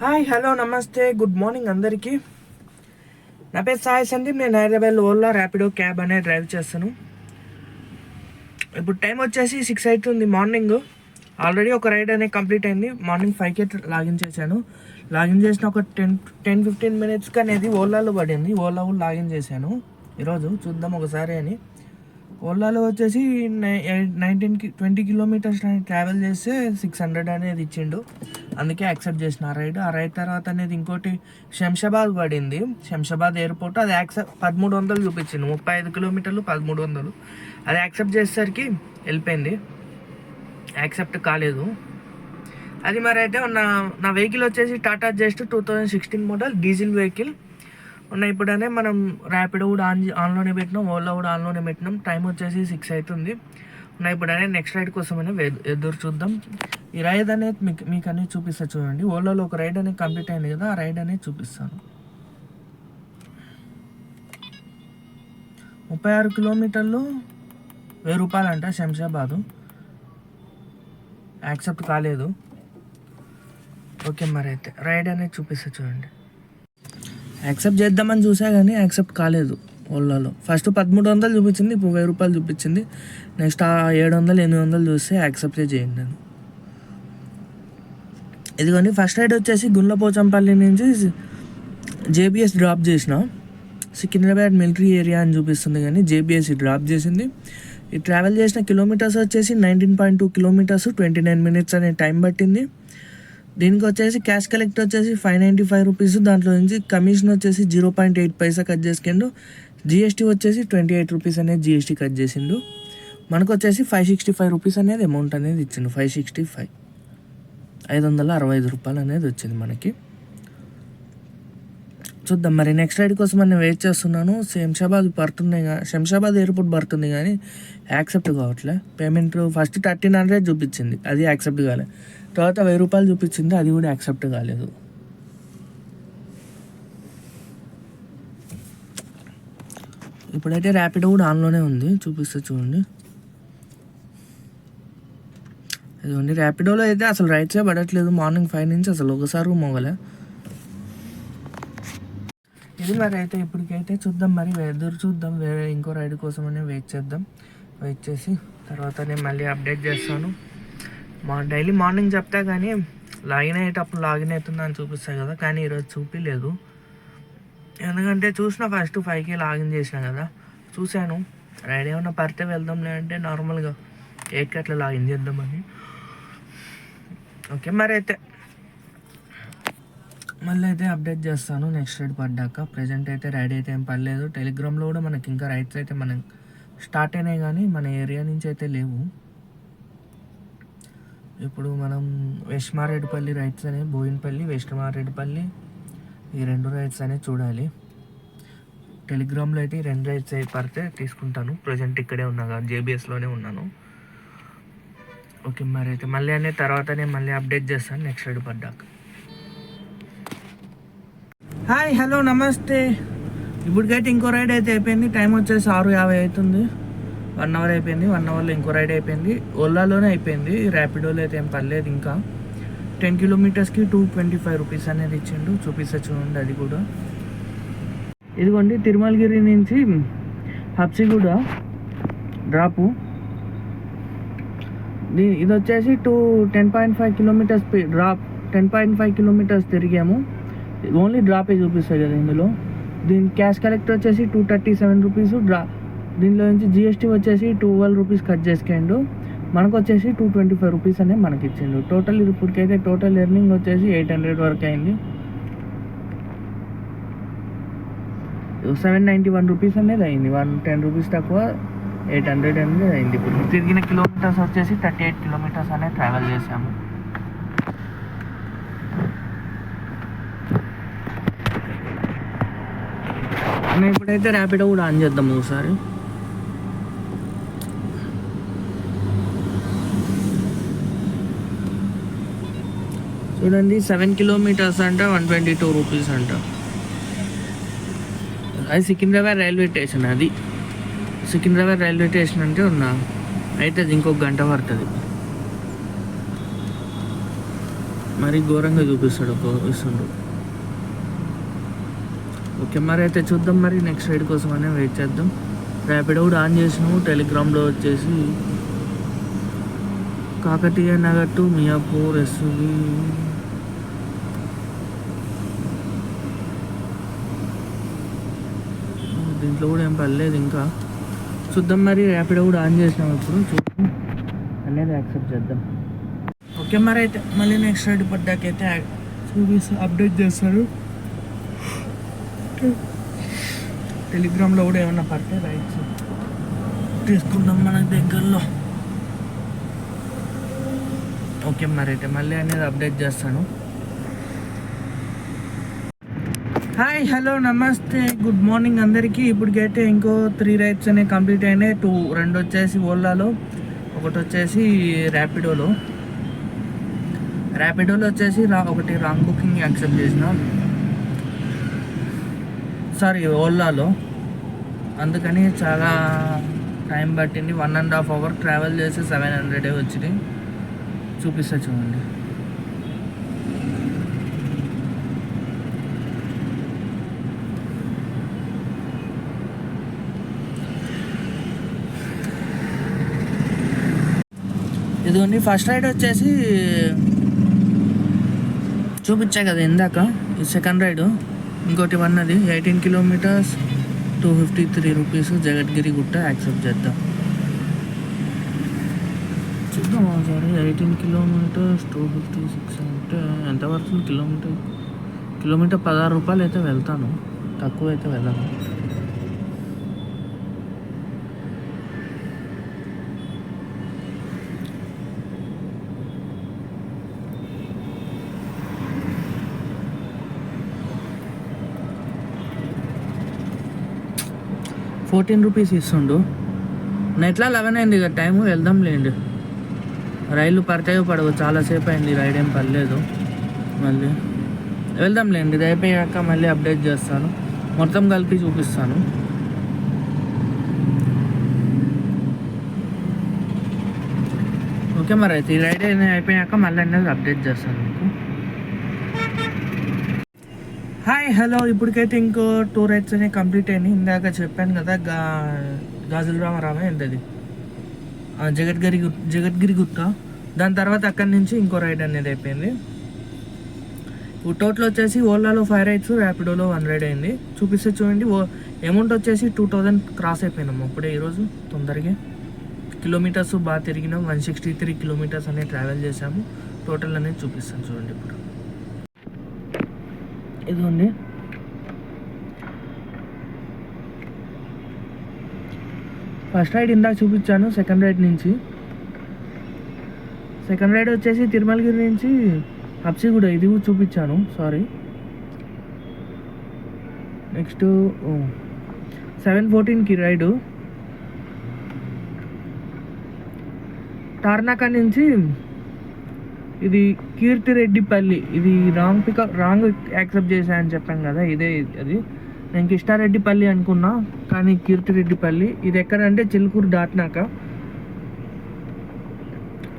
Hi hello నమస్తే good morning అందరికీ. నా పేరు సాయి సందీప్ నేను హైదరాబాద్ ఓలా ర్యాపిడో క్యాబ్ అనేది డ్రైవ్ చేస్తాను. ఇప్పుడు టైం వచ్చేసి సిక్స్ అవుతుంది మార్నింగ్. ఆల్రెడీ ఒక రైడ్ అనేది కంప్లీట్ అయింది. మార్నింగ్ ఫైవ్కే లాగిన్ చేశాను. లాగిన్ చేసిన ఒక టెన్ టెన్ ఫిఫ్టీన్ మినిట్స్కి అనేది ఓలాలో పడింది. ఓలా కూడా లాగిన్ చేశాను. ఈరోజు చూద్దాం ఒకసారి అని. ఓలాలో వచ్చేసి నైన్టీన్ ట్వంటీ కిలోమీటర్స్ ట్రావెల్ చేస్తే సిక్స్ హండ్రెడ్ అనేది ఇచ్చిండు. అందుకే యాక్సెప్ట్ చేసిన ఆ రైడ్ ఆ రైడ్ తర్వాత అనేది ఇంకోటి శంషాబాద్ పడింది. శంషాబాద్ ఎయిర్పోర్ట్ అది యాక్సెప్ట్ పదమూడు వందలు చూపించింది ముప్పై ఐదు కిలోమీటర్లు పదమూడు వందలు. అది యాక్సెప్ట్ చేసేసరికి వెళ్ళిపోయింది. యాక్సెప్ట్ కాలేదు. అది మరి అయితే నా నా వెహికల్ వచ్చేసి Tata just two thousand sixteen model diesel vehicle ఉన్న ఇప్పుడనే మనం ర్యాపిడో కూడా ఆన్ ఆన్లోనే పెట్టినాం ఓలా కూడా ఆన్లోనే పెట్టినాం. టైం వచ్చేసి సిక్స్ అవుతుంది నా ఇప్పుడనే నెక్స్ట్ రైడ్ కోసమని ఎదురు చూద్దాం. ఈ రైడ్ అనేది మీకు మీకు అనేది చూపిస్తా చూడండి. ఓలాలో ఒక రైడ్ అనేది కంప్లీట్ అయింది కదా ఆ రైడ్ అనేది చూపిస్తాను. ముప్పై ఆరు కిలోమీటర్లు వెయ్యి రూపాయలు అంట శంషాబాదు. యాక్సెప్ట్ కాలేదు. ఓకే మరి అయితే రైడ్ అనేది చూపిస్తా చూడండి. యాక్సెప్ట్ చేద్దామని చూసా కానీ యాక్సెప్ట్ కాలేదు ఓలాలో ఫస్ట్ పదమూడు వందలు చూపించింది ఇప్పుడు వెయ్యి రూపాయలు చూపించింది. నెక్స్ట్ ఆ ఏడు వందలు ఎనిమిది వందలు చూస్తే యాక్సెప్ట్ చేయండి నేను ఇదిగోండి ఫస్ట్ రైడ్ వచ్చేసి గుండ్లపోచంపల్లి నుంచి జేబిఎస్ డ్రాప్ చేసిన. సికింద్రాబాద్ మిలిటరీ ఏరియా అని చూపిస్తుంది కానీ జేబిఎస్ డ్రాప్ చేసింది. ఈ ట్రావెల్ చేసిన కిలోమీటర్స్ వచ్చేసి nineteen point two kilometres twenty nine minutes అనే టైం పట్టింది. దీనికి వచ్చేసి క్యాష్ కలెక్ట్ వచ్చేసి ఫైవ్ నైంటీ ఫైవ్ రూపీస్ దాంట్లో నుంచి కమిషన్ వచ్చేసి zero point eight paisa cut చేసుకుండు GST వచ్చేసి ట్వంటీ ఎయిట్ రూపీస్ అనేది జిఎస్టీ కట్ చేసిండు మనకు వచ్చేసి ఫైవ్ సిక్స్టీ ఫైవ్ రూపీస్ అనేది అమౌంట్ అనేది ఇచ్చిండు. ఫైవ్ సిక్స్టీ ఫైవ్ ఐదు వందల అరవై ఐదు రూపాయలు అనేది వచ్చింది మనకి. చూద్దాం. మరి నెక్స్ట్ రైడ్ కోసం నేను వెయిట్ చేస్తున్నాను. శంషాబాద్ పడుతుంది శంషాబాద్ ఎయిర్పోర్ట్ పడుతుంది కానీ యాక్సెప్ట్ కావట్లే. పేమెంట్ ఫస్ట్ థర్టీన్ హండ్రెడ్ చూపించింది. అది యాక్సెప్ట్ కాలే. తర్వాత వెయ్యి రూపాయలు చూపించింది అది కూడా యాక్సెప్ట్ కాలేదు. ఇప్పుడైతే ర్యాపిడ్ కూడా ఆన్లోనే ఉంది చూపిస్తే చూడండి. ఇదిగోండి ర్యాపిడోలో అయితే అసలు రైట్సే పడట్లేదు మార్నింగ్ ఫైవ్ నుంచి అసలు ఒకసారి మోగలే. ఇది మరి అయితే ఇప్పటికైతే చూద్దాం మరి ఎదురు చూద్దాం వేరే ఇంకో రైడ్ కోసమని వెయిట్ చేద్దాం. వెయిట్ చేసి తర్వాత నేను మళ్ళీ అప్డేట్ చేస్తాను. మా డైలీ మార్నింగ్ చెప్తా కానీ లాగిన్ అయ్యేటప్పుడు లాగిన్ అవుతుంది అని చూపిస్తాయి కదా కానీ ఈరోజు చూపించలేదు ఎందుకంటే చూసిన ఫస్ట్ ఫైవ్కి లాగిన్ చేసిన కదా చూశాను. రైడ్ ఏమన్నా పడితే వెళ్దాంలే అంటే నార్మల్గా ఎయిట్కి అట్లా లాగిన్ చేద్దామని. ఓకే మరి అయితే మళ్ళీ అయితే అప్డేట్ చేస్తాను నెక్స్ట్ రైడ్ పడ్డాక. ప్రజెంట్ అయితే రైడ్ అయితే ఏం పర్లేదు టెలిగ్రామ్లో కూడా మనకి ఇంకా రైడ్స్ అయితే మనం స్టార్ట్ అయినాయి కానీ మన ఏరియా నుంచి అయితే లేవు. ఇప్పుడు మనం వెస్ట్ మారేడుపల్లి అనే బోయినపల్లి వెస్ట్ మారేడుపల్లి ఈ రెండు రైడ్స్ అనేవి చూడాలి. టెలిగ్రామ్లో అయితే ఈ రెండు రైడ్స్ పడితే తీసుకుంటాను. ప్రజెంట్ ఇక్కడే ఉన్నా కదా జేబిఎస్లోనే ఉన్నాను. ఓకే మరి అయితే మళ్ళీ అనే తర్వాతనే మళ్ళీ అప్డేట్ చేస్తాను నెక్స్ట్ రైడ్ పడ్డాక. హాయ్ హలో నమస్తే. ఇప్పటికైతే ఇంకో రైడ్ అయితే అయిపోయింది. టైం వచ్చేసి ఆరు యాభై అవుతుంది. వన్ అవర్ అయిపోయింది వన్ అవర్లో ఇంకో రైడ్ అయిపోయింది. ఓలాలోనే అయిపోయింది ర్యాపిడోలో అయితే ఏం పర్లేదు ఇంకా. టెన్ కిలోమీటర్స్కి టూ ట్వంటీ ఫైవ్ రూపీస్ అనేది ఇచ్చిండు చూపిస్తా చూడండి అది కూడా. ఇదిగోండి తిరుమలగిరి నుంచి హబ్సిగూడ డ్రాపు. దీ- ఇది వచ్చేసి two ten point five kilometres drop. Ten point five kilometres తిరిగాము. ఓన్లీ డ్రాపే చూపిస్తాయి కదా ఇందులో. దీని క్యాష్ కలెక్ట్ వచ్చేసి టూ థర్టీ సెవెన్ రూపీస్ డ్రా దీనిలో నుంచి జిఎస్టీ వచ్చేసి ట్వెల్వ్ రూపీస్ కట్ చేసుకుండు మనకు వచ్చేసి టూ ట్వంటీ ఫైవ్ రూపీస్ అనేది మనకి ఇచ్చిండు టోటల్ ఇప్పటికైతే టోటల్ ఎర్నింగ్ వచ్చేసి ఎయిట్ హండ్రెడ్ వరకు అయింది. సెవెన్ నైంటీ వన్ రూపీస్ అనేది అయింది. వన్ టెన్ రూపీస్ తక్కువ ఎయిట్ హండ్రెడ్ అనేది అయింది ఇప్పుడు. తిరిగిన కిలోమీటర్స్ వచ్చేసి థర్టీ ఎయిట్ కిలోమీటర్స్ అనేది ట్రావెల్ చేసాము ఇప్పుడైతే ర్యాపిడో కూడా ఆన్ చేద్దాం ఒకసారి. చూడండి సెవెన్ కిలోమీటర్స్ అంట వన్ ట్వంటీ టూ రూపీస్ అంట. అది సికింద్రాబాద్ రైల్వే స్టేషన్ అది. సికింద్రాబాద్ రైల్వే స్టేషన్ అంటే ఉన్నా అయితే అది ఇంకొక గంట పడుతుంది. మరి ఘోరంగా చూపిస్తాడు ఒక ఇస్తుండు. ఓకే మరి అయితే చూద్దాం మరి నెక్స్ట్ రైడ్ కోసం అనే వెయిట్ చేద్దాం. ర్యాపిడో కూడా ఆన్ చేసినాము టెలిగ్రామ్లో వచ్చేసి. కాకతీయ నగర్ టు మియాపూర్ ఎస్వి దీంట్లో కూడా ఏం పర్లేదు ఇంకా. చూద్దాం మరి ర్యాపిడో కూడా ఆన్ చేసినాం ఇప్పుడు. చూద్దాం. అనేది యాక్సెప్ట్ చేద్దాం. ఓకే మరి అయితే మళ్ళీ నెక్స్ట్ రైడ్ పడ్డాకైతే చూపిస్తా అప్డేట్ చేస్తారు. టెలిగ్రామ్లో కూడా ఏమన్నా పడితే రైట్స్ తీసుకుందాం మనకి దగ్గరలో. ఓకే మరి అయితే మళ్ళీ అనేది అప్డేట్ చేస్తాను. హాయ్ హలో నమస్తే గుడ్ మార్నింగ్ అందరికీ. ఇప్పటికైతే ఇంకో త్రీ రైడ్స్ అనేవి కంప్లీట్ అయినాయి. టూ రెండు వచ్చేసి ఓలాలో ఒకటి వచ్చేసి ర్యాపిడోలో ర్యాపిడోలో వచ్చేసి రా ఒకటి రాంగ్ బుకింగ్ యాక్సెప్ట్ చేసిన. సారీ ఓలాలో అందుకని చాలా టైం పట్టింది. One and half hour travel చేసి సెవెన్ హండ్రెడే వచ్చింది చూపిస్తా చూడండి. ఇదిగోండి ఫస్ట్ రైడ్ వచ్చేసి చూపించా కదా ఇందాక. ఈ సెకండ్ రైడ్. ఇంకోటి వన్ అది eighteen kilometres two fifty three rupees Jagadgiri Gutta accept చేద్దాం. చూద్దాం ఒకసారి. Eighteen kilometres two fifty six అంటే ఎంత పడుతుంది? కిలోమీటర్ కిలోమీటర్ పదహారు రూపాయలు అయితే వెళ్తాను. తక్కువ అయితే వెళ్ళను. ఫోర్టీన్ రూపీస్ ఇస్తుండు. నెట్లా లెవెన్ అయింది ఇక? టైం వెళ్దాం లేండి. రైలు పడతాయో పడవు చాలాసేపు అయింది రైడ్ ఏం పర్లేదు మళ్ళీ వెళ్దాం లేండి ఇది అయిపోయాక మళ్ళీ అప్డేట్ చేస్తాను. మొత్తం కలిపి చూపిస్తాను. ఓకే మరి అయితే ఈ రైడ్ అయిపోయాక మళ్ళీ అనేది అప్డేట్ చేస్తాను మీకు హాయ్ హలో ఇప్పటికైతే ఇంకో టూ రైడ్స్ అనేవి కంప్లీట్ అయినాయి ఇందాక చెప్పాను కదా గా గాజుల రామారామే ఏంటది జగద్గిరి గు- జగద్గిరి గుట్ట. దాని తర్వాత అక్కడి నుంచి ఇంకో రైడ్ అనేది అయిపోయింది. టోటల్ వచ్చేసి ఓలాలో ఫైవ్ రైడ్స్ ర్యాపిడోలో వన్ రైడ్ అయింది. చూపిస్తే చూడండి ఓ అమౌంట్ వచ్చేసి టూ థౌజండ్ క్రాస్ అయిపోయినాము అప్పుడే ఈరోజు తొందరగా కిలోమీటర్స్ బాగా తిరిగినాం. వన్ సిక్స్టీ త్రీ కిలోమీటర్స్ అనేది ట్రావెల్ చేసాము టోటల్ అనేది చూపిస్తాను చూడండి ఇప్పుడు. ఇదిగోండి ఫస్ట్ రైడ్ ఇందాక చూపించాను సెకండ్ రైడ్ నుంచి. సెకండ్ రైడ్ వచ్చేసి తిరుమలగిరి నుంచి హబ్సిగూడ ఇది కూడా చూపించాను సారీ నెక్స్ట్ సెవెన్ ఫోర్టీన్కి రైడు టార్నాకా నుంచి ఇది కీర్తిరెడ్డిపల్లి. ఇది రాంగ్ పికప్ రాంగ్ యాక్సెప్ట్ చేశా అని చెప్పాను కదా ఇదే అది. నేను కృష్ణారెడ్డిపల్లి అనుకున్నా కానీ కీర్తిరెడ్డిపల్లి. ఇది ఎక్కడంటే చిలుకూరు దాటినాక.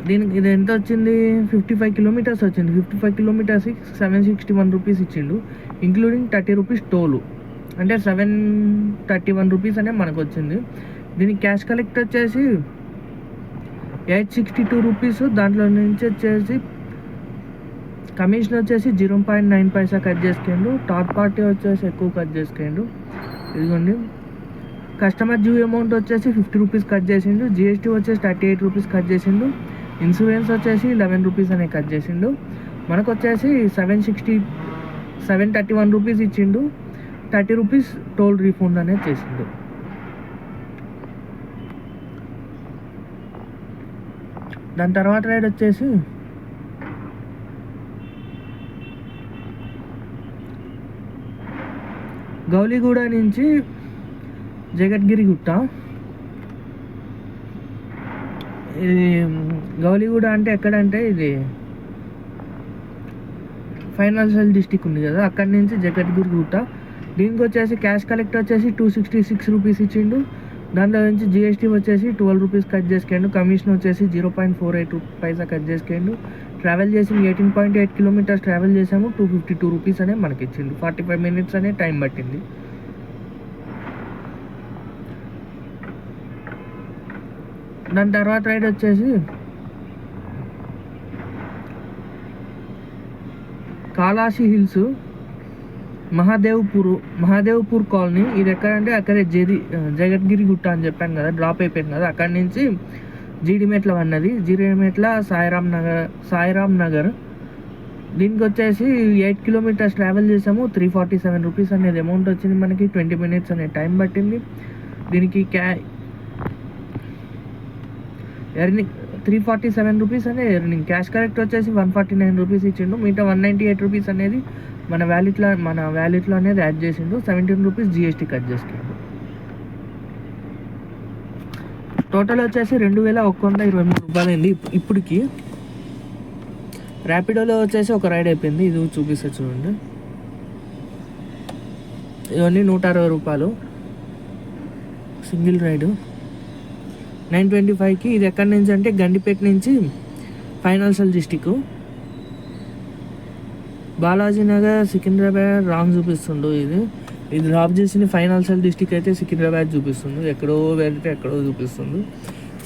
దీనికి ఇది ఎంత వచ్చింది? ఫిఫ్టీ ఫైవ్ కిలోమీటర్స్ వచ్చింది. ఫిఫ్టీ ఫైవ్ కిలోమీటర్స్కి సెవెన్ సిక్స్టీ వన్ రూపీస్ ఇచ్చిండు ఇంక్లూడింగ్ థర్టీ రూపీస్ టోలు. అంటే సెవెన్ థర్టీ వన్ రూపీస్ అనే మనకు వచ్చింది. దీనికి క్యాష్ కలెక్ట్ వచ్చేసి ఎయిట్ సిక్స్టీ టూ రూపీస్ దాంట్లో నుంచి వచ్చేసి కమిషన్ వచ్చేసి zero point nine paisa cut చేసుకోండు. Third party వచ్చేసి ఎక్కువ కట్ చేసుకోండు. ఇదిగోండి. కస్టమర్ డ్యూ అమౌంట్ వచ్చేసి ఫిఫ్టీ రూపీస్ కట్ చేసిండు. జిఎస్టీ వచ్చేసి థర్టీ ఎయిట్ రూపీస్ కట్ చేసిండు. ఇన్సూరెన్స్ వచ్చేసి లెవెన్ రూపీస్ అనే కట్ చేసిండు. మనకు వచ్చేసి seven sixty seven thirty one rupees ఇచ్చిండు. థర్టీ రూపీస్ టోల్ రీఫండ్ అనేది చేసిండు. దాని తర్వాత రైడ్ వచ్చేసి గౌలిగూడ నుంచి జగద్గిరి గుట్ట. ఇది గౌలిగూడ అంటే ఎక్కడంటే ఇది ఫైనాన్షియల్ డిస్టిక్ ఉంది కదా అక్కడి నుంచి జగద్గిరి గుట్ట. దీనికి వచ్చేసి క్యాష్ కలెక్ట్ వచ్చేసి టూ సిక్స్టీ సిక్స్ రూపీస్ ఇచ్చిండు. దాంట్లో నుంచి జిఎస్టీ వచ్చేసి ట్వెల్వ్ రూపీస్ కట్ చేసుకోండు కమిషన్ వచ్చేసి zero point four eight paisa cut చేసుకోండు travel చేసి eighteen point eight kilometres travel చేసాము. టూ ఫిఫ్టీ టూ రూపీస్ అనే మనకి ఇచ్చింది ఫార్టీ ఫైవ్ మినిట్స్ అనే టైం పట్టింది. దాని తర్వాత రైడ్ వచ్చేసి కాలాసి హిల్స్. మహాదేవ్పూర్ మహాదేవ్పూర్ కాలనీ ఇది ఎక్కడంటే అక్కడే జది జగద్గిరి గుట్ట అని చెప్పాను కదా డ్రాప్ అయిపోయింది కదా. అక్కడి నుంచి జీడిమెట్ల అన్నది జీడిమెట్ల సాయిరామ్ నగర్ సాయిరామ్ నగర్. దీనికి వచ్చేసి ఎయిట్ కిలోమీటర్స్ ట్రావెల్ చేసాము. త్రీ ఫార్టీ సెవెన్ రూపీస్ అనేది అమౌంట్ వచ్చింది మనకి ట్వంటీ మినిట్స్ అనే టైం పట్టింది. దీనికి క్యా earning three forty seven rupees అనే ఎర్నింగ్ క్యాష్ కరెక్ట్ వచ్చేసి వన్ ఫార్టీ నైన్ రూపీస్ ఇచ్చిండు. మిగతా వన్ నైంటీ ఎయిట్ రూపీస్ అనేది మన వ్యాలెట్లో మన వ్యాలెట్లో అనేది యాడ్ చేసిండు. సెవెంటీన్ రూపీస్ జిఎస్టీ కట్ చేసుకుండు టోటల్ వచ్చేసి రెండు వేల ఒక్క వంద ఇరవై మూడు రూపాయలు అయింది ఇప్పటికి ర్యాపిడోలో వచ్చేసి ఒక రైడ్ అయిపోయింది. ఇది చూపిస్తా చూడండి. ఇవన్నీ నూట అరవై రూపాయలు. Single ride. నైన్ ట్వంటీ ఫైవ్కి ఇది ఎక్కడి నుంచి అంటే గండిపేట నుంచి financial district Balaji Nagar Secunderabad wrong చూపిస్తుండు ఇది. ఇది డ్రాప్ చేసిన ఫైనాన్షియల్ డిస్టిక్ అయితే సికింద్రాబాద్ చూపిస్తుంది ఎక్కడో వెళ్తే ఎక్కడో చూపిస్తుంది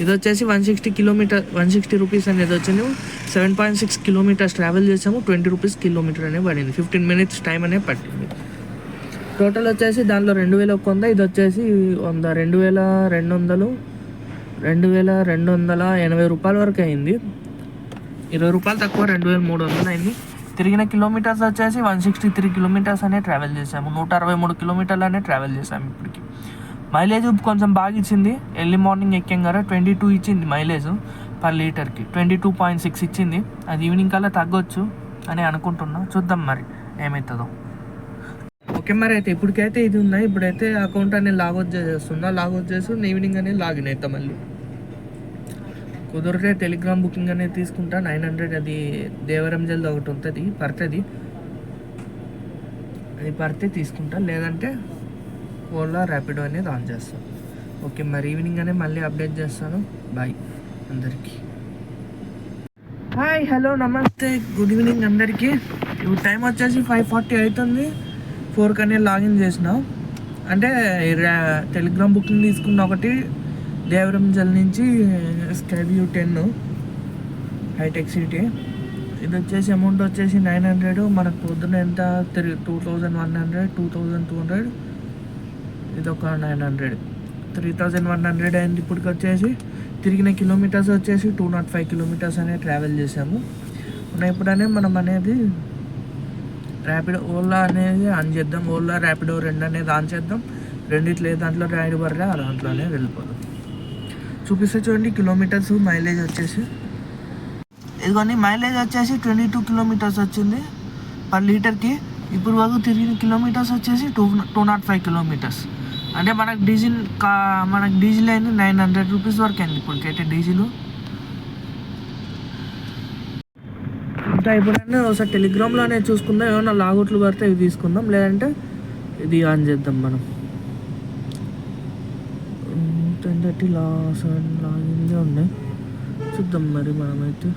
ఇది వచ్చేసి one sixty kilometre one sixty rupees అనేది వచ్చింది. Seven point six kilometres travel చేసాము. ట్వంటీ రూపీస్ కిలోమీటర్ అనేది పడింది. ఫిఫ్టీన్ మినిట్స్ టైం అనేది పట్టింది. టోటల్ వచ్చేసి దానిలో రెండు వేల ఒక వంద ఇది వచ్చేసి వంద రెండు వేల రెండు వందలు రెండు వేల రెండు వందల ఎనభై రూపాయల వరకు అయింది. ఇరవై రూపాయలు తక్కువ రెండు వేల మూడు వందలు అయింది. తిరిగిన కిలోమీటర్స్ వచ్చేసి వన్ సిక్స్టీ త్రీ కిలోమీటర్స్ అనే ట్రావెల్ చేసాము నూట అరవై మూడు కిలోమీటర్లు అనే ట్రావెల్ చేసాము ఇప్పటికి. మైలేజ్ కొంచెం బాగా ఇచ్చింది. ఎర్లీ మార్నింగ్ ఎక్కాం కదా ట్వంటీ టూ ఇచ్చింది మైలేజ్ పర్ లీటర్కి ట్వంటీ టూ పాయింట్ సిక్స్ ఇచ్చింది. అది ఈవినింగ్ కల్లా తగ్గొచ్చు అని అనుకుంటున్నా. చూద్దాం మరి ఏమవుతుందో ఓకే మరి అయితే ఇప్పటికైతే ఇది ఉన్నాయి ఇప్పుడైతే అకౌంట్ అనేది లాగౌట్ చేసేస్తున్నా లాగౌట్ చేసి ఈవినింగ్ అనేది లాగిన్ అవుతా మళ్ళీ. కుదిరితే టెలిగ్రామ్ బుకింగ్ అనేది తీసుకుంటా. నైన్ హండ్రెడ్ అది దేవరం జల్ది ఒకటి ఉంటుంది పడుతుంది. అది పడితే తీసుకుంటా. లేదంటే ఓలా ర్యాపిడో అనేది ఆన్ చేస్తాను ఓకే మరి ఈవినింగ్ అనే మళ్ళీ అప్డేట్ చేస్తాను. బాయ్ అందరికీ. హాయ్ హలో నమస్తే. గుడ్ ఈవినింగ్ అందరికీ. ఇప్పుడు టైం వచ్చేసి ఫైవ్ ఫార్టీ అవుతుంది ఫోర్కి కనే లాగిన్ చేసిన. అంటే టెలిగ్రామ్ బుకింగ్ తీసుకున్న ఒకటి దేవరం జల్ నుంచి స్కైవ్యూ టెన్ హైటెక్ సిటీ. ఇది వచ్చేసి అమౌంట్ వచ్చేసి నైన్ హండ్రెడ్ మనకు పొద్దున ఎంత? Three two thousand one hundred two thousand two hundred ఇది ఒక nine hundred three thousand one hundred అయింది ఇప్పటికి వచ్చేసి. తిరిగిన కిలోమీటర్స్ వచ్చేసి టూ నాట్ ఫైవ్ కిలోమీటర్స్ అనే ట్రావెల్ చేసాము ఉన్న ఇప్పుడనే మనం అనేది ర్యాపిడో ఓలా అనేది ఆన్ చేద్దాం. ఓలా ర్యాపిడో రెండు అనేది ఆన్ చేద్దాం. రెండిట్లో ఏ దాంట్లో రైడ్ పడలే ఆ దాంట్లోనే వెళ్ళిపోదాం. చూపిస్తే చూడండి కిలోమీటర్స్ మైలేజ్ వచ్చేసి. ఇదిగోండి మైలేజ్ వచ్చేసి ట్వంటీ టూ కిలోమీటర్స్ వచ్చింది పర్ లీటర్కి. ఇప్పుడు వరకు తిరిగిన కిలోమీటర్స్ వచ్చేసి two two nought five kilometres. అంటే మనకు డీజిల్ కా మనకు డీజిల్ అయింది నైన్ హండ్రెడ్ రూపీస్ వరకు అయింది ఇప్పటికైతే డీజిల్. ఇంకా ఇప్పుడైనా ఒకసారి టెలిగ్రామ్లోనే చూసుకుందాం ఏమైనా లాగౌట్లు పడితే ఇవి తీసుకుందాం లేదంటే ఇది ఆన్ చేద్దాం మనం. టెన్ థర్టీ లా సెవెన్ లాగిందే ఉన్నాయి చూద్దాం మరి మనమైతే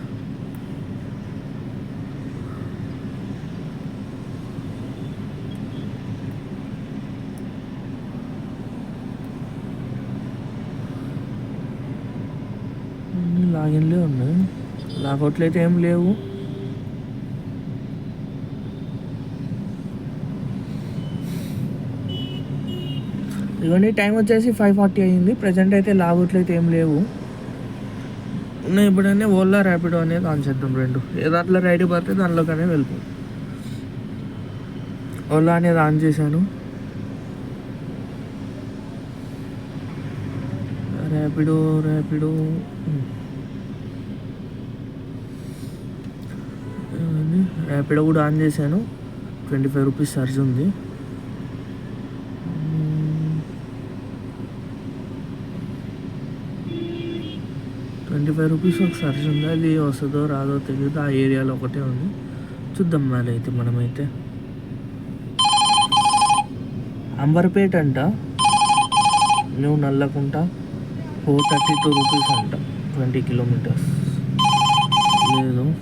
అన్ని లాగిన్లే ఉన్నాయి లాగౌట్లు అయితే ఏం లేవు ఇవన్నీ టైం వచ్చేసి ఫైవ్ ఫార్టీ అయ్యింది ప్రజెంట్ అయితే లాగౌట్లు అయితే ఏం లేవు. ఉన్నాయి ఇప్పుడనే ఓలా ర్యాపిడో అనేది ఆన్ చేద్దాం రెండు. ఏ దాంట్లో రైడ్ పడితే దానిలోకనే వెళ్ళిపో ఓలా అనేది ఆన్ చేశాను. ర్యాపిడో ర్యాపిడో ర్యాపిడో కూడా ఆన్ చేశాను. ట్వంటీ ఫైవ్ రూపీస్ ఛార్జ్ ఉంది. ట్వంటీ ఫైవ్ రూపీస్ ఒక సర్జ్ ఉంది? అది వస్తుందో రాదో తెలియదు ఆ ఏరియాలో ఒకటే ఉంది. చూద్దాం మరి అయితే మనమైతే. అంబర్పేట అంట. నువ్వు Nallakunta. Four thirty two rupees అంట. Twenty kilometres. లేదు.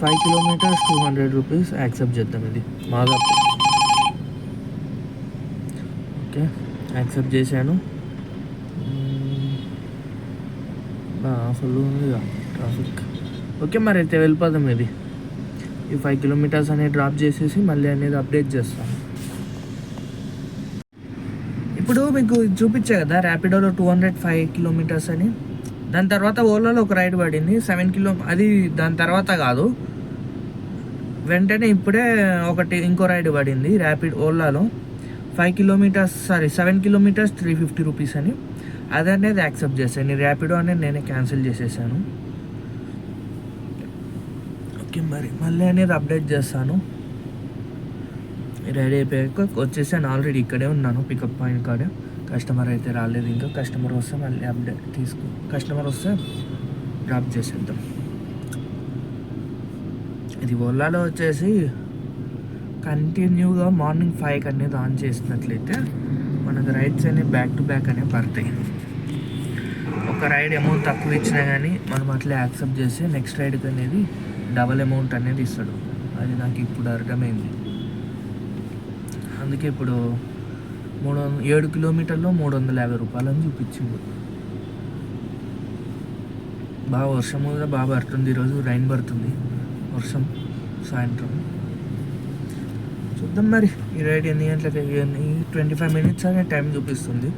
Five kilometres two hundred rupees accept చేద్దాం ఇది. మాదాపు యాక్సెప్ట్ చేశాను. ఫుల్ ఉంది ట్రాఫిక్. ఓకే మరి అయితే వెళ్ళిపోదాం ఇది. ఈ ఫైవ్ కిలోమీటర్స్ అనేది డ్రాప్ చేసేసి మళ్ళీ అనేది అప్డేట్ చేస్తాను. ఇప్పుడు మీకు చూపించా కదా ర్యాపిడోలో టూ హండ్రెడ్ ఫైవ్ కిలోమీటర్స్ అని. దాని తర్వాత ఓలాలో ఒక రైడ్ పడింది సెవెన్ కిలో అది దాని తర్వాత కాదు. వెంటనే ఇప్పుడే ఒకటి ఇంకో రైడ్ పడింది rapid ఓలాలో. Five kilometres sorry seven kilometres three fifty rupees అని. అది అనేది యాక్సెప్ట్ చేశాను ర్యాపిడో అనేది నేనే క్యాన్సిల్ చేసేసాను. ఓకే మరి మళ్ళీ అనేది అప్డేట్ చేస్తాను. రెడీ అయిపోయాక వచ్చేసాను. ఆల్రెడీ ఇక్కడే ఉన్నాను పికప్ పాయింట్ కాడే. కస్టమర్ అయితే రాలేదు ఇంకా. కస్టమర్ వస్తే మళ్ళీ అప్డేట్ తీసుకు కస్టమర్ వస్తే డ్రాప్ చేసేద్దాం. ఇది ఓలాలో వచ్చేసి కంటిన్యూగా మార్నింగ్ ఫైవ్కి అనేది ఆన్ చేసినట్లయితే మనకు రైడ్స్ అనేవి బ్యాక్ టు బ్యాక్ అనేవి పడతాయి. ఒక రైడ్ అమౌంట్ తక్కువ ఇచ్చినా కానీ మనం అట్లా యాక్సెప్ట్ చేసి నెక్స్ట్ రైడ్కి అనేది డబల్ అమౌంట్ అనేది ఇస్తాడు. అది నాకు ఇప్పుడు అర్థమైంది. అందుకే ఇప్పుడు మూడు వంద ఏడు కిలోమీటర్లో మూడు వందల యాభై రూపాయలు అని చూపించింది బాగా వర్షం కూడా బాగా పడుతుంది ఈరోజు రైన్ పడుతుంది. వర్షం సాయంత్రం. చూద్దాం మరి. ఈ రైడ్ ఎన్ని గంటలకి ట్వంటీ ఫైవ్ మినిట్స్ అనే టైం చూపిస్తుంది.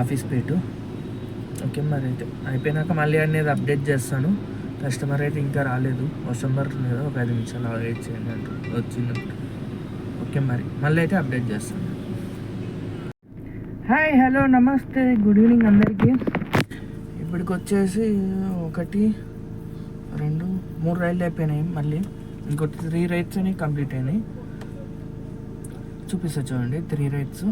ఆఫీస్ పేటు ఓకే మరి అయితే. అయిపోయినాక మళ్ళీ అనేది అప్డేట్ చేస్తాను. కస్టమర్ అయితే ఇంకా రాలేదు. వర్షం పడుతుంది ఒక ఐదు నిమిషాలు వెయిట్ చేయండి అంటూ. వచ్చిందంట ఓకే మరి. మళ్ళీ అయితే అప్డేట్ చేస్తాను. హాయ్ హలో నమస్తే. గుడ్ ఈవినింగ్ అందరికీ. ఇప్పటికి వచ్చేసి ఒకటి రెండు మూడు రైళ్ళు అయిపోయినాయి మళ్ళీ. ఇంకోటి త్రీ రైడ్స్ అనేవి కంప్లీట్ అయినాయి. చూపిస్తా చూడండి. త్రీ రైడ్స్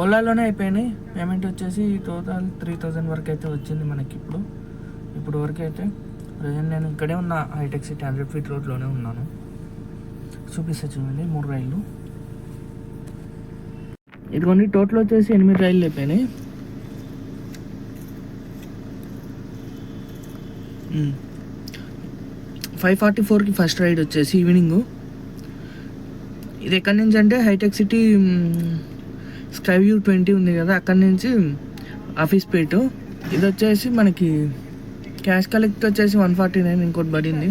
ఓలాలోనే అయిపోయినాయి. పేమెంట్ వచ్చేసి టోటల్ త్రీ థౌజండ్ వరకు అయితే వచ్చింది మనకి ఇప్పుడు. ఇప్పుడు వరకు అయితే ప్రజెంట్ నేను ఇక్కడే ఉన్న హైటెక్ సిటీ హండ్రెడ్ ఫీట్ రోడ్లోనే ఉన్నాను. చూపిస్తా చూడండి. మూడు రైళ్ళు ఇదిగోండి టోటల్ వచ్చేసి ఎనిమిది రైళ్ళు అయిపోయినాయి. ఫైవ్ ఫార్టీ ఫోర్కి ఫస్ట్ రైడ్ వచ్చేసి ఈవినింగ్ ఇది ఎక్కడి నుంచి అంటే Hitech City Sky View twenty ఉంది కదా అక్కడి నుంచి ఆఫీస్ పేట్. ఇది వచ్చేసి మనకి క్యాష్ కలెక్ట్ వచ్చేసి వన్ ఫార్టీ నైన్ ఇంకోటి పడింది.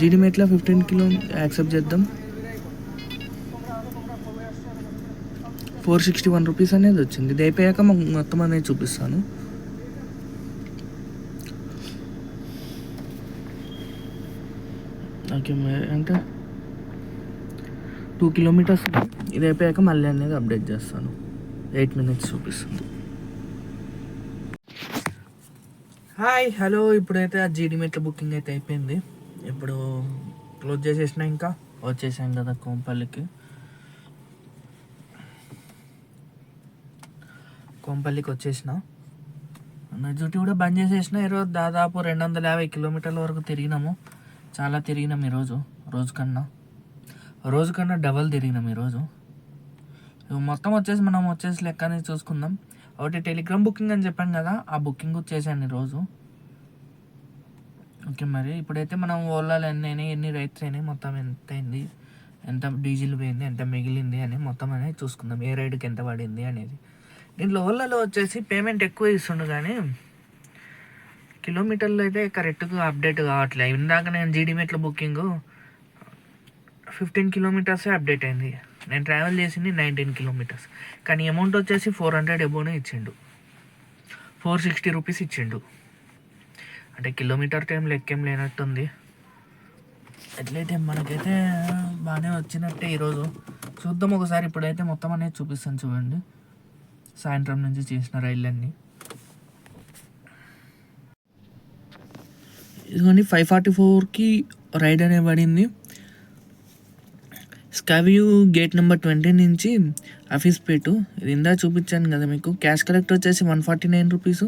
జీడిమేట్లో ఫిఫ్టీన్ కిలో యాక్సెప్ట్ చేద్దాం. ఫోర్ సిక్స్టీ వన్ రూపీస్ అనేది వచ్చింది. ఇది అయిపోయాక మాకు మొత్తం అనేది చూపిస్తాను. ఓకే అంటే టూ కిలోమీటర్స్ ఇది అయిపోయాక మళ్ళీ అనేది అప్డేట్ చేస్తాను. ఎయిట్ మినిట్స్ చూపిస్తుంది. Hi hello. ఇప్పుడైతే ఆ జీడి మెట్ల బుకింగ్ అయితే అయిపోయింది. ఇప్పుడు క్లోజ్ చేసేసిన ఇంకా. వచ్చేసాం కదా కోంపల్లికి. కోంపల్లికి వచ్చేసిన. మెజారిటీ కూడా బంద్ చేసేసిన. ఈరోజు దాదాపు రెండు వందల యాభై కిలోమీటర్ల వరకు తిరిగినాము. చాలా తిరిగినాం ఈరోజు రోజు కన్నా. రోజు కన్నా డబల్ తిరిగినాం ఈరోజు. మొత్తం వచ్చేసి మనం వచ్చేసి లెక్క అనేది చూసుకుందాం. ఒకటి టెలిగ్రామ్ బుకింగ్ అని చెప్పాను కదా ఆ బుకింగ్ వచ్చేసాను ఈరోజు. ఓకే మరి ఇప్పుడైతే మనం ఓలాలు ఎన్ని అయినాయి ఎన్ని రైట్స్ అయినాయి మొత్తం ఎంత అయింది ఎంత డీజిల్ పోయింది ఎంత మిగిలింది అని మొత్తం అనేది చూసుకుందాం. ఏ రైడ్కి ఎంత పడింది అనేది. దీంట్లో ఓలాలో వచ్చేసి పేమెంట్ ఎక్కువ ఇస్తుండు కానీ కిలోమీటర్లు అయితే కరెక్ట్గా అప్డేట్ కావట్లేదు ఇందాక నేను జీడిమెట్ల బుకింగ్ ఫిఫ్టీన్ కిలోమీటర్సే అప్డేట్ అయింది. నేను ట్రావెల్ చేసింది నైన్టీన్ కిలోమీటర్స్ కానీ అమౌంట్ వచ్చేసి ఫోర్ హండ్రెడ్ ఎబోనే ఇచ్చిండు. ఫోర్ సిక్స్టీ రూపీస్ ఇచ్చిండు. అంటే కిలోమీటర్ టైం లెక్కేం లేనట్టుంది. ఎట్లయితే మనకైతే బాగానే వచ్చినట్టే ఈరోజు. చూద్దాం ఒకసారి ఇప్పుడైతే మొత్తం అనేది చూపిస్తాను చూడండి. సాయంత్రం నుంచి చేసిన రైళ్ళన్నీ. ఇదిగోండి ఫైవ్ ఫార్టీ ఫోర్కి రైడ్ అనే పడింది. స్కావ్యూ గేట్ నెంబర్ ట్వంటీ నుంచి అఫీస్పేటు ఇది ఇందా చూపించాను కదా మీకు. క్యాష్ కలెక్ట్ వచ్చేసి one forty nine rupees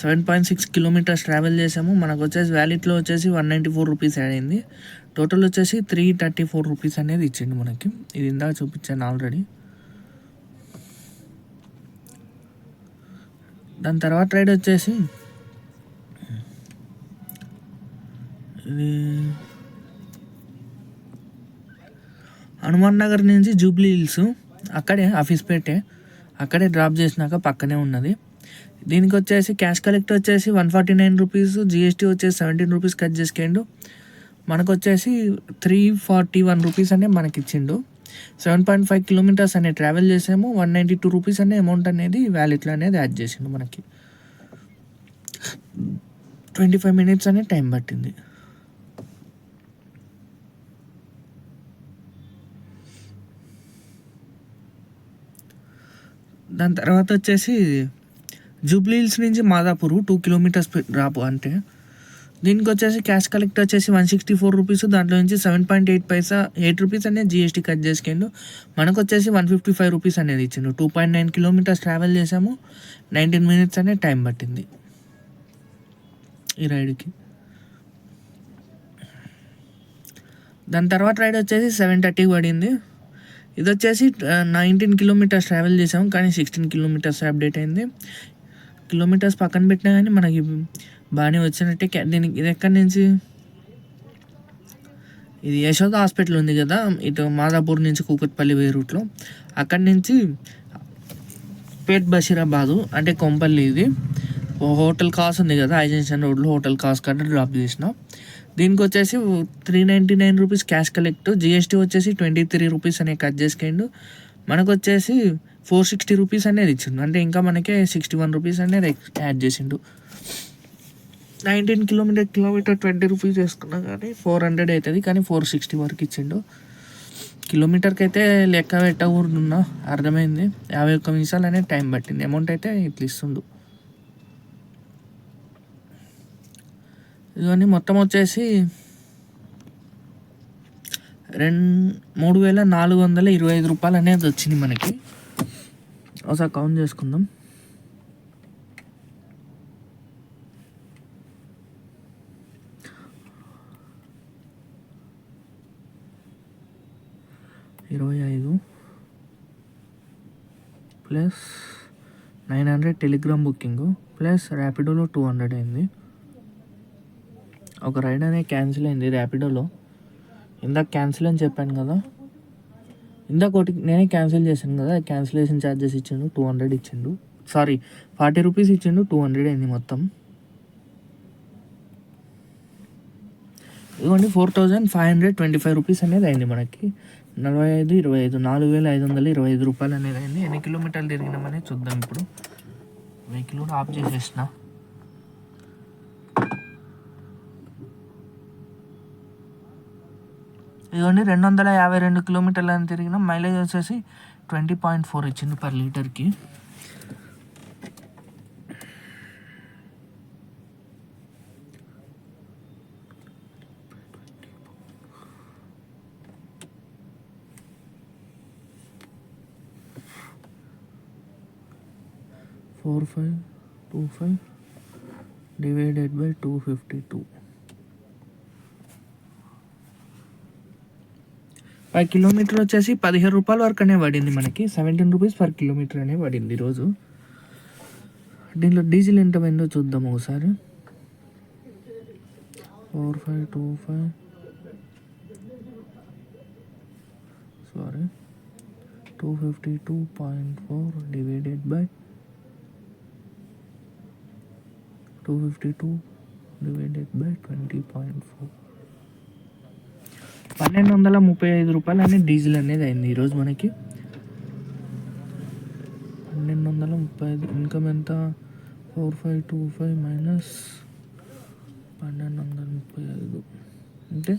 seven point six kilometres travel చేసాము మనకు వచ్చేసి వ్యాలెట్లో వచ్చేసి one ninety four rupees add అయింది. టోటల్ వచ్చేసి త్రీ థర్టీ ఫోర్ రూపీస్ అనేది ఇచ్చిండు మనకి. ఇది ఇందాక చూపించాను ఆల్రెడీ దాని తర్వాత రైడ్ వచ్చేసి ఇది హనుమాన్ నగర్ నుంచి జూబ్లీ హిల్స్ అక్కడే ఆఫీస్ పెట్టే అక్కడే డ్రాప్ చేసినాక పక్కనే ఉన్నది. దీనికి వచ్చేసి క్యాష్ కలెక్ట్ వచ్చేసి one forty nine rupees GST వచ్చేసి సెవెంటీన్ రూపీస్ కట్ చేసుకోండు. మనకు వచ్చేసి త్రీ ఫార్టీ వన్ రూపీస్ అనే మనకి ఇచ్చిండు సెవెన్ పాయింట్ ఫైవ్ కిలోమీటర్స్ అనే ట్రావెల్ చేసాము. వన్ నైంటీ టూ రూపీస్ అనే అమౌంట్ అనేది వ్యాలెట్లో అనేది యాడ్ చేసిండు మనకి. ట్వంటీ ఫైవ్ మినిట్స్ అనే టైం పట్టింది. దాని తర్వాత వచ్చేసి జూబ్లీ హిల్స్ నుంచి మాదాపూర్ టూ కిలోమీటర్స్ రాపు అంటే. దీనికి వచ్చేసి క్యాష్ కలెక్ట్ వచ్చేసి వన్ సిక్స్టీ ఫోర్ రూపీస్ దాంట్లో నుంచి seven point eight paisa eight rupees అనేది జిఎస్టీ కట్ చేసుకుండు మనకు వచ్చేసి వన్ ఫిఫ్టీ ఫైవ్ రూపీస్ అనేది ఇచ్చిండు. Two point nine kilometres travel చేసాము. నైన్టీన్ మినిట్స్ అనే టైం పట్టింది. ఈ రైడ్కి. దాని తర్వాత రైడ్ వచ్చేసి సెవెన్ థర్టీకి పడింది. ఇది వచ్చేసి నైన్టీన్ కిలోమీటర్స్ ట్రావెల్ చేసాము కానీ సిక్స్టీన్ కిలోమీటర్స్ అప్డేట్ అయింది. కిలోమీటర్స్ పక్కన పెట్టినా కానీ మనకి బాగానే వచ్చినట్టే. దీనికి ఇది ఎక్కడి నుంచి? ఇది యశోద హాస్పిటల్ ఉంది కదా ఇటు మాదాపూర్ నుంచి కూకట్పల్లి వే రూట్లో అక్కడి నుంచి పేట్ బషీరాబాదు అంటే కొంపల్లి ఇది. హోటల్ కాస్ ఉంది కదా ఐజెన్షన్ రోడ్లో హోటల్ కాస్ కంటే డ్రాప్ చేసిన. దీనికి వచ్చేసి three ninety nine rupees cash collect GST వచ్చేసి ట్వంటీ త్రీ రూపీస్ అనే కట్ చేసుకుండు. మనకు వచ్చేసి ఫోర్ సిక్స్టీ రూపీస్ అనేది ఇచ్చిండు. అంటే ఇంకా మనకే సిక్స్టీ వన్ రూపీస్ అనేది యాడ్ చేసిండు. Nineteen kilometre kilometre twenty rupees వేసుకున్నా కానీ ఫోర్ హండ్రెడ్ అవుతుంది కానీ ఫోర్ సిక్స్టీ వరకు ఇచ్చిండు. కిలోమీటర్కి అయితే లెక్క పెట్టకూడదున్నా అర్థమైంది. యాభై ఒక్క నిమిషాలు అనేది టైం పట్టింది. అమౌంట్ అయితే ఇట్లా ఇస్తుండు. ఇవన్నీ మొత్తం వచ్చేసి రెండు మూడు వేల నాలుగు వందల ఇరవై ఐదు రూపాయలు అనేది వచ్చింది మనకి. ఒకసారి కౌంట్ చేసుకుందాం. ఇరవై ఐదు plus nine hundred Telegram booking plus ర్యాపిడోలో two hundred అయింది. ఒక రైడ్ అనేది క్యాన్సిల్ అయింది ర్యాపిడోలో. ఇందాక క్యాన్సిల్ అని చెప్పాను కదా. ఇందాక ఒకటి నేనే క్యాన్సిల్ చేశాను కదా క్యాన్సిలేషన్ ఛార్జెస్ ఇచ్చిండు టూ హండ్రెడ్ ఇచ్చిండు. సారీ ఫార్టీ రూపీస్ ఇచ్చిండు టూ హండ్రెడ్ అయింది మొత్తం. ఇదిగోండి four thousand five hundred twenty five rupees అనేది అయింది మనకి. నలభై ఐదు ఇరవై ఐదు నాలుగు వేల ఐదు వందల ఇరవై ఐదు రూపాయలు అనేది అయింది. ఎన్ని కిలోమీటర్లు తిరిగినామని చూద్దాం ఇప్పుడు. వెహికల్ కూడా ఆఫ్ చేసేసిన. ఇదిగోండి రెండు వందల యాభై రెండు కిలోమీటర్లు అని మైలేజ్ వచ్చేసి ట్వంటీ పాయింట్ ఫోర్ ఇచ్చింది పర్ లీటర్కి. Four five two five divided by two fifty two. Five kilometre వచ్చేసి పదిహేను రూపాయల వరకు అనే పడింది మనకి. సెవెంటీన్ రూపీస్ పర్ కిలోమీటర్ అనే పడింది ఈరోజు. దీంట్లో డీజిల్ ఎంత పోయిందో చూద్దాం ఒకసారి. Four five two five sorry two fifty two point four divided by two fifty two divided by twenty point four పన్నెండు వందల ముప్పై ఐదు రూపాయలు అనే డీజిల్ అనేది అయింది ఈరోజు మనకి. పన్నెండు వందల ముప్పై ఐదు ఇన్కమ్ ఎంత? Four five two five minus పన్నెండు వందల ముప్పై ఐదు. అంటే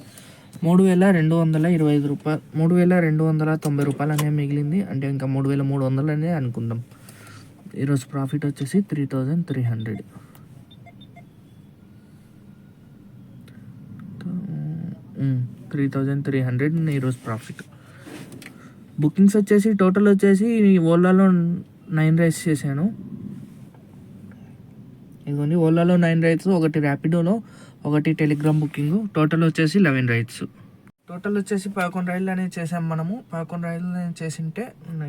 మూడు వేల రెండు వందల ఇరవై ఐదు రూపాయలు మూడు వేల రెండు వందల తొంభై రూపాయలు అనేవి మిగిలింది. అంటే ఇంకా మూడు వేల మూడు వందలు అనేది అనుకుందాం. ఈరోజు ప్రాఫిట్ వచ్చేసి three thousand three hundred. Three thousand three hundred ఈరోజు ప్రాఫిట్. బుకింగ్స్ వచ్చేసి టోటల్ వచ్చేసి ఓలాలో నైన్ రైడ్స్ చేశాను. ఇదిగోండి ఓలాలో నైన్ రైడ్స్ ఒకటి ర్యాపిడోలో ఒకటి టెలిగ్రామ్ బుకింగ్ టోటల్ వచ్చేసి లెవెన్ రైడ్స్ టోటల్ వచ్చేసి పదకొండు రైళ్ళు అనేది చేసాం మనము. పదకొండు రైళ్ళు అనేది చేసింటే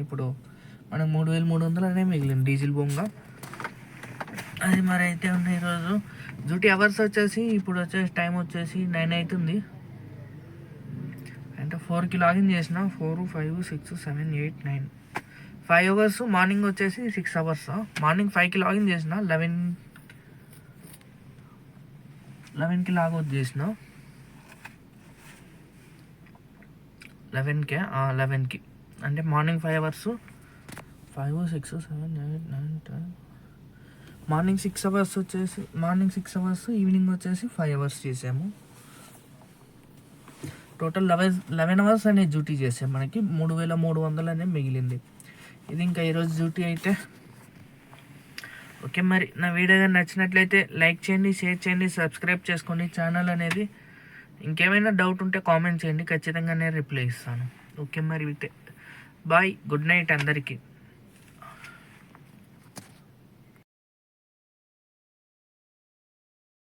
ఇప్పుడు మనకు మూడు వేలు మూడు వందలు అనేవి మిగిలింది డీజిల్ బొంగ. అది మరి అయితే ఉంది ఈరోజు డ్యూటీ అవర్స్ వచ్చేసి ఇప్పుడు వచ్చేసి టైం వచ్చేసి నైన్ అవుతుంది. అంటే ఫోర్కి లాగిన్ చేసిన four five six seven eight nine. Five hours morning వచ్చేసి సిక్స్ అవర్స్. మార్నింగ్ ఫైవ్కి లాగిన్ చేసిన లెవెన్ లెవెన్కి లాగౌట్ చేసిన. లెవెన్కే లెవెన్కి అంటే morning five hours. Five six seven eight nine ten. Morning six hours వచ్చేసి మార్నింగ్ సిక్స్ అవర్స్ ఈవినింగ్ వచ్చేసి ఫైవ్ అవర్స్ చేసాము. టోటల్ లెవెన్ లెవెన్ అవర్స్ అనే డ్యూటీ చేసాం మనకి మూడు వేల మూడు వందలు అనే మిగిలింది. ఇది ఇంకా ఈరోజు డ్యూటీ అయితే. ఓకే మరి నా వీడియో కానీ నచ్చినట్లయితే లైక్ చేయండి షేర్ చేయండి సబ్స్క్రైబ్ చేసుకోండి ఛానల్ అనేది ఇంకేమైనా డౌట్ ఉంటే కామెంట్ చేయండి. ఖచ్చితంగా నేను రిప్లై ఇస్తాను. ఓకే మరి బాయ్ గుడ్ నైట్ అందరికీ.